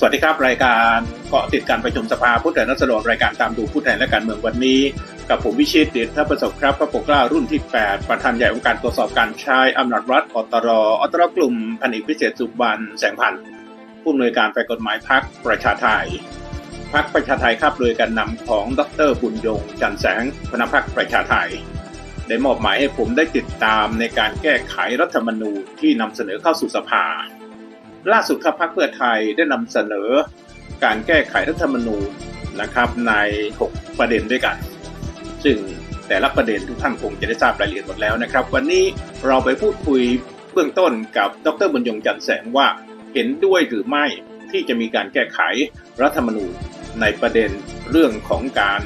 สวัสดีครับ รายการเกาะติดการประชุมสภาผู้แทนราษฎรรายการตามดูผู้แทนและการเมืองวันนี้ กับผมวิชิตเดชทัพประสบครับพระปกเกล้ารุ่นที่ 8 ประธานใหญ่องค์การตรวจสอบการใช้อำนาจรัฐอตรอตรกลุ่มพันเอกพิเศษสุบันแสงพันธ์ผู้อำนวยการฝ่ายกฎหมายพักประชาไทยพักประชาไทยครับโดยการนำของดรบุญยงจันแสงพนพักประชาไทยได้มอบหมายให้ผมได้ติดตามในการแก้ไขรัฐธรรมนูญที่นำเสนอเข้าสู่สภา ล่าสุดครับพรรคเพื่อไทยได้นำเสนอการแก้ไขรัฐธรรมนูญนะครับใน 6 ประเด็นด้วยกัน ซึ่งแต่ละประเด็นทุกท่านคงจะได้ทราบรายละเอียดหมดแล้วนะครับ วันนี้เราไปพูดคุยเบื้องต้นกับดรบุญยงจันแสงว่าเห็นด้วยหรือไม่ที่จะมีการแก้ไขรัฐธรรมนูญในประเด็นเรื่องของการ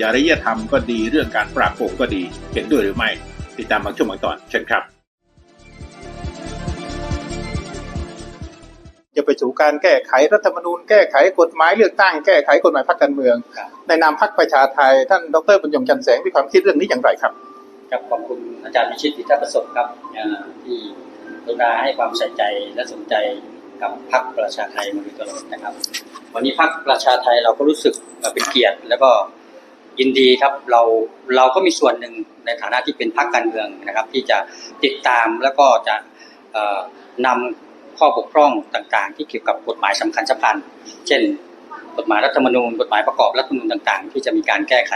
จริยธรรมก็ดีเรื่องการปราบโกงก็ดีเห็นด้วยหรือไม่ ติดตามบางช่วงบางตอนเชิญครับ จะไปสู่การแก้ไขรัฐธรรมนูญแก้ไขกฎหมายเลือกตั้งแก้ไขกฎหมายพรรคการเมืองครับในนามพรรคประชาไทย ท่านดรบุญยงจันทร์แสงมีความคิดเรื่องนี้อย่างไรครับครับขอบคุณอาจารย์วิชิตวิทัประสบครับเอ่อที่กรุณาให้ความใส่ใจและสนใจกับพรรคประชาไทยมาโดยตลอดนะครับ วันนี้พรรคประชาไทยเราก็รู้สึกเอ่อเป็นเกียรติ แล้วก็ยินดีครับเราเราก็มีส่วนหนึ่งในฐานะที่เป็นพรรคการเมืองนะครับ ที่จะติดตามแล้วก็จะเอ่อนำ ข้อบกพร่องต่างๆ ที่เกี่ยวกับกฎหมายสำคัญสำคัญ เช่น กฎหมายรัฐธรรมนูญ กฎหมายประกอบรัฐธรรมนูญต่างๆ ที่จะมีการแก้ไข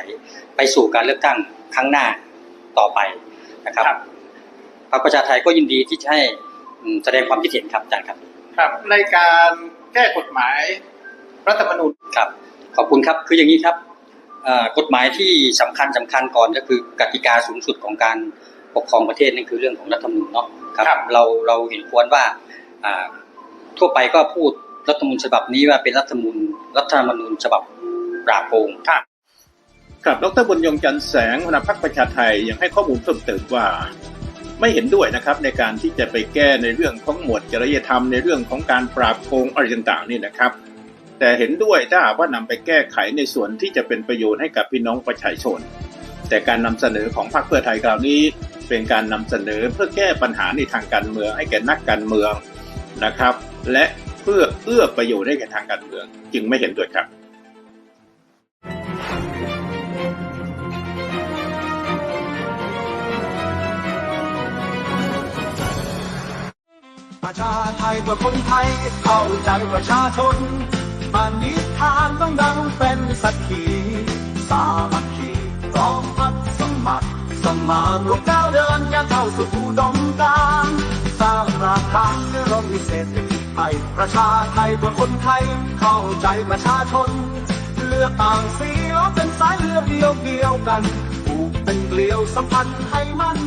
ไปสู่การเลือกตั้งครั้งหน้าต่อไปนะครับครับพรรคประชาไทยก็ยินดีที่จะให้อืมแสดงความคิดเห็นครับอาจารย์ครับ ครับในการแก้กฎหมายรัฐธรรมนูญครับขอบคุณครับคืออย่างนี้ครับเอ่อกฎหมายที่สำคัญสำคัญก่อนก็คือกติกาสูงสุดของการปกครองประเทศนั่นคือเรื่องของรัฐธรรมนูญเนาะครับเราเราเห็นควรว่าอ่า ทั่วไปก็พูดรัฐธรรมนูญฉบับนี้ว่าเป็นรัฐธรรมนูญรัฐธรรมนูญฉบับปราบโกงครับดรบุญยงจันทร์แสงหัวหน้าพรรคประชาไทยยังให้ข้อมูลเพิ่มเติมว่า ไม่เห็นด้วยนะครับในการที่จะไปแก้ในเรื่องของหมวดจริยธรรมในเรื่องของการปราบโกงอะไรต่างๆนี่นะครับ แต่เห็นด้วยถ้าหากว่านำไปแก้ไขในส่วนที่จะเป็นประโยชน์ให้กับพี่น้องประชาชน แต่การนำเสนอของพรรคเพื่อไทยคราวนี้ เป็นการนำเสนอเพื่อแก้ปัญหาในทางการเมืองให้แก่นักการเมือง นะครับ และเพื่อเอื้อประโยชน์ให้แก่ทางการเมือง จึงไม่เห็นด้วยครับประชาไทยเพื่อคนไทยเข้าใจประชาชนปณิธานต้องดังเป็นสักขีสามัคคีพร้อมพัดสมัครสมานรวมก้าวเดินอย่าเข้าสู่อุดมการ สร้างราคาด้วยรมวิเศษสิทธิไทยประชาไทยเพื่อคนไทย เข้าใจประชาชน เลือกต่างเสียเป็นสายเลือดเดียวเดียวกันผูกเป็นเกลียวสัมพันธ์ให้มั่น